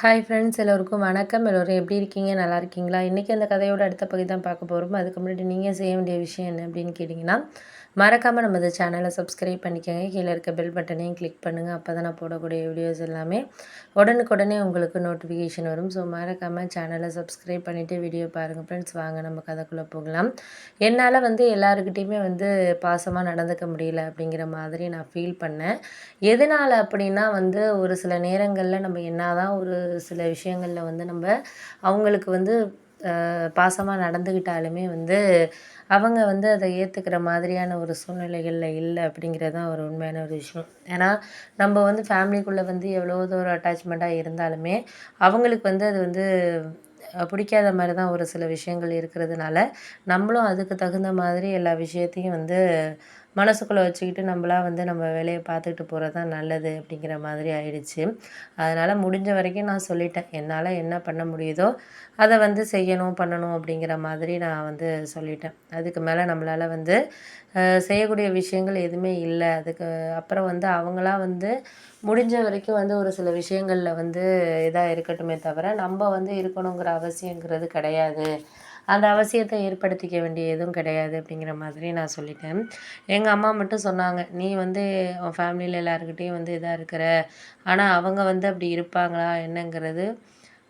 Hi friends எல்லோருக்கும் வணக்கம். எல்லோரும் எப்படி இருக்கீங்க? நல்லா இருக்கீங்களா? இன்றைக்கி அந்த கதையோட அடுத்த பகுதி தான் பார்க்க போகிறோம் அதுக்கு முன்னாடி நீங்கள் செய்ய வேண்டிய விஷயம் என்ன அப்படின்னு கேட்டிங்கன்னா மறக்காமல் நம்ம இந்த சேனலை சப்ஸ்கிரைப் பண்ணிக்கோங்க. கீழே இருக்க பெல் பட்டனையும் கிளிக் பண்ணுங்கள் அப்போ தான் நான் போடக்கூடிய வீடியோஸ் எல்லாமே உடனுக்குடனே உங்களுக்கு நோட்டிஃபிகேஷன் வரும். ஸோ மறக்காமல் சேனலை சப்ஸ்கிரைப் பண்ணிவிட்டு வீடியோ பாருங்கள் ஃப்ரெண்ட்ஸ் வாங்க நம்ம கதைக்குள்ளே போகலாம். என்னால் வந்து எல்லாருக்கிட்டேயுமே வந்து பாசமாக நடந்துக்க முடியல அப்படிங்கிற மாதிரி நான் ஃபீல் பண்ணேன். எதனால் அப்படின்னா வந்து ஒரு சில நேரங்களில் நம்ம என்ன தான் ஒரு சில விஷயங்களில் வந்து நம்ம அவங்களுக்கு வந்து பாசமாக நடந்துக்கிட்டாலுமே வந்து அவங்க வந்து அதை ஏற்றுக்கிற மாதிரியான ஒரு சூழ்நிலைகளில் இல்லை அப்படிங்கிறது தான் ஒரு உண்மையான ஒரு விஷயம். ஏன்னா நம்ம வந்து ஃபேமிலிக்குள்ளே வந்து எவ்வளோ தூரம் அட்டாச்மெண்ட்டாக இருந்தாலுமே அவங்களுக்கு வந்து அது வந்து பிடிக்காத மாதிரி தான் ஒரு சில விஷயங்கள் இருக்கிறதுனால நம்மளும் அதுக்கு தகுந்த மாதிரி எல்லா விஷயத்தையும் வந்து மனசுக்குள்ளே வச்சுக்கிட்டு நம்மளாம் வந்து நம்ம வேலையை பார்த்துக்கிட்டு போகிறது தான் நல்லது அப்படிங்கிற மாதிரி ஆயிடுச்சு. அதனால் முடிஞ்ச வரைக்கும் நான் சொல்லிட்டேன். என்னால் என்ன பண்ண முடியுதோ அதை வந்து செய்யணும் பண்ணணும் அப்படிங்கிற மாதிரி நான் வந்து சொல்லிட்டேன். அதுக்கு மேலே நம்மளால் வந்து செய்யக்கூடிய விஷயங்கள் எதுவுமே இல்லை. அதுக்கு அப்புறம் வந்து அவங்களாம் வந்து முடிஞ்ச வரைக்கும் வந்து ஒரு சில விஷயங்களில் வந்து இதாக இருக்கட்டுமே தவிர நம்ம வந்து இருக்கணுங்கிற அவசியங்கிறது கிடையாது. அந்த அவசியத்தை ஏற்படுத்திக்க வேண்டிய எதுவும் கிடையாது அப்படிங்கிற மாதிரி நான் சொல்லிட்டேன். எங்கள் அம்மா மட்டும் சொன்னாங்க நீ வந்து உன் ஃபேமிலியில் எல்லாருக்கிட்டேயும் வந்து இதாக இருக்கிற ஆனால் அவங்க வந்து அப்படி இருப்பாங்களா? என்னங்கிறது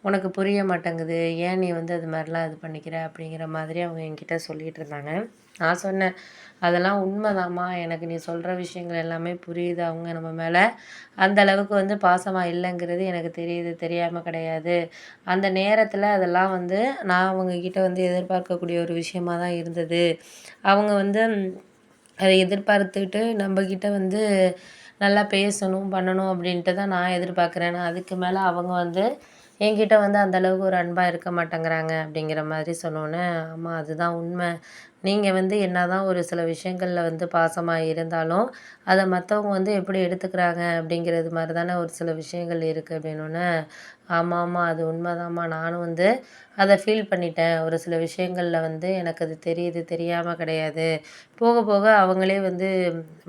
உனக்கு புரிய மாட்டேங்குது. ஏன் நீ வந்து அது மாதிரிலாம் இது பண்ணிக்கிற? அப்படிங்கிற மாதிரி அவங்க என்கிட்ட சொல்லிகிட்டு இருந்தாங்க. நான் சொன்னேன் அதெல்லாம் உண்மைதாம்மா. எனக்கு நீ சொல்கிற விஷயங்கள் எல்லாமே புரியுது. அவங்க நம்ம மேலே அந்த அளவுக்கு வந்து பாசமாக இல்லைங்கிறது எனக்கு தெரியுது. தெரியாமல் கிடையாது. அந்த நேரத்தில் அதெல்லாம் வந்து நான் அவங்கக்கிட்ட வந்து எதிர்பார்க்கக்கூடிய ஒரு விஷயமா தான் இருந்தது. அவங்க வந்து அதை எதிர்பார்த்துக்கிட்டு நம்மக்கிட்ட வந்து நல்லா பேசணும் பண்ணணும் அப்படின்ட்டு தான் நான் எதிர்பார்க்குறேன். நான் அதுக்கு மேலே அவங்க வந்து என்கிட்ட வந்து அந்தளவுக்கு ஒரு அன்பாக இருக்க மாட்டேங்கிறாங்க அப்படிங்கிற மாதிரி சொன்னோன்னே ஆமாம் அதுதான் உண்மை. நீங்கள் வந்து என்ன தான் ஒரு சில விஷயங்களில் வந்து பாசமாக இருந்தாலும் அதை மற்றவங்க வந்து எப்படி எடுத்துக்கிறாங்க அப்படிங்கிறது மாதிரி தானே ஒரு சில விஷயங்கள் இருக்குது அப்படின்னோடனே ஆமாம் ஆமாம் அது உண்மைதாம்மா. நானும் வந்து அதை ஃபீல் பண்ணிட்டேன். ஒரு சில விஷயங்களில் வந்து எனக்கு அது தெரியுது தெரியாமல் கிடையாது. போக போக அவங்களே வந்து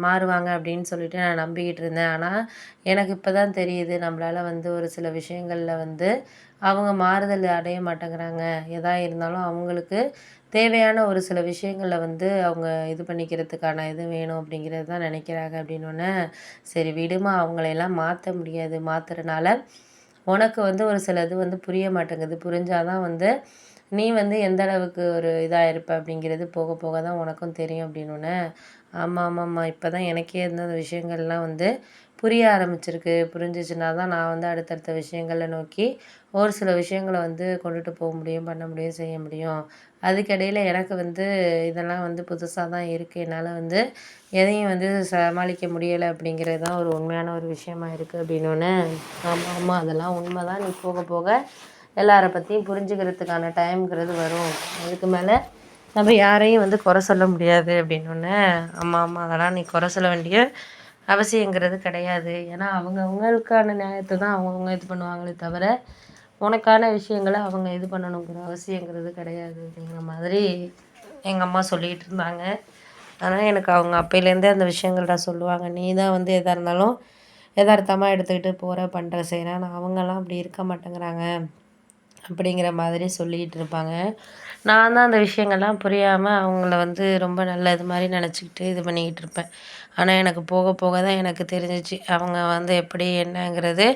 மாறுவாங்க அப்படின்னு சொல்லிட்டு நான் நம்பிக்கிட்டு இருந்தேன். ஆனால் எனக்கு இப்போ தான் தெரியுது. நம்மளால் வந்து ஒரு சில விஷயங்களில் வந்து அவங்க மாறுதல் அடைய மாட்டேங்கிறாங்க. எதா இருந்தாலும் அவங்களுக்கு தேவையான ஒரு சில விஷயங்களில் வந்து அவங்க இது பண்ணிக்கிறதுக்கான இது வேணும் அப்படிங்கிறது தான் நினைக்கிறாங்க அப்படின்னோடனே சரி விடுமா அவங்களையெல்லாம் மாற்ற முடியாது மாற்றுறனால உனக்கு வந்து ஒரு சில இது வந்து புரிய மாட்டேங்குது. புரிஞ்சால் தான் வந்து நீ வந்து எந்த அளவுக்கு ஒரு இதாக இருப்ப அப்படிங்கிறது போக போக தான் உனக்கும் தெரியும் அப்படின்னோடனே ஆமாம் ஆமாம்மா இப்போ தான் எனக்கே இருந்த அந்த விஷயங்கள்லாம் வந்து புரிய ஆரம்பிச்சிருக்கு. புரிஞ்சிச்சுன்னா தான் நான் வந்து அடுத்தடுத்த விஷயங்களை நோக்கி ஒரு சில விஷயங்களை வந்து கொண்டுட்டு போக முடியும் பண்ண முடியும் செய்ய முடியும். அதுக்கிடையில் எனக்கு வந்து இதெல்லாம் வந்து புதுசாக தான் இருக்குது என்னால் வந்து எதையும் வந்து சமாளிக்க முடியலை அப்படிங்கிறது தான் ஒரு உண்மையான ஒரு விஷயமா இருக்குது அப்படின்னோடனே ஆமாம் ஆமாம் அதெல்லாம் உண்மை தான் நீ போக போக எல்லாரை பற்றியும் புரிஞ்சுக்கிறதுக்கான டைம்ங்கிறது வரும். அதுக்கு மேலே நம்ம யாரையும் வந்து குறை சொல்ல முடியாது அப்படின்னோடனே ஆமாம் ஆமாம் அதெல்லாம் நீ குறை சொல்ல வேண்டிய அவசியங்கிறது கிடையாது. ஏன்னா அவங்க அவங்களுக்கான நியாயத்தை தான் அவங்கவுங்க இது பண்ணுவாங்களே தவிர உனக்கான விஷயங்களை அவங்க இது பண்ணணுங்கிற அவசியங்கிறது கிடையாது அப்படிங்கிற மாதிரி எங்கள் அம்மா சொல்லிகிட்டு இருந்தாங்க. ஆனால் எனக்கு அவங்க அப்போலேருந்தே அந்த விஷயங்கள்ட சொல்லுவாங்க. நீ தான் வந்து எதாக இருந்தாலும் எதார்த்தமாக எடுத்துக்கிட்டு போகிற பண்ணுற செய்கிற ஆனால் அவங்கெல்லாம் அப்படி இருக்க மாட்டேங்கிறாங்க. அப்படிங்கிற மாதிரி சொல்லிக்கிட்டு இருப்பாங்க. நான் தான் அந்த விஷயங்கள்லாம் புரியாமல் அவங்கள வந்து ரொம்ப நல்ல இது மாதிரி நினச்சிக்கிட்டு இது பண்ணிக்கிட்டு இருப்பேன். ஆனால் எனக்கு போக போக தான் எனக்கு தெரிஞ்சிச்சு. அவங்க வந்து எப்படி என்னங்கிறது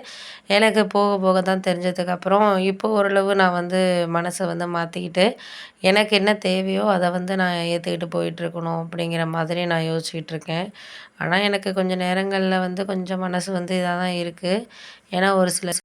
எனக்கு போக போக தான் தெரிஞ்சதுக்கப்புறம் இப்போ ஓரளவு நான் வந்து மனசை வந்து மாற்றிக்கிட்டு எனக்கு என்ன தேவையோ அதை வந்து நான் ஏற்றுக்கிட்டு போயிட்டுருக்கணும் அப்படிங்கிற மாதிரி நான் யோசிச்சுக்கிட்டு இருக்கேன். ஆனால் எனக்கு கொஞ்சம் நேரங்களில் வந்து கொஞ்சம் மனசு வந்து இதாக தான் இருக்குது ஏன்னா ஒரு சில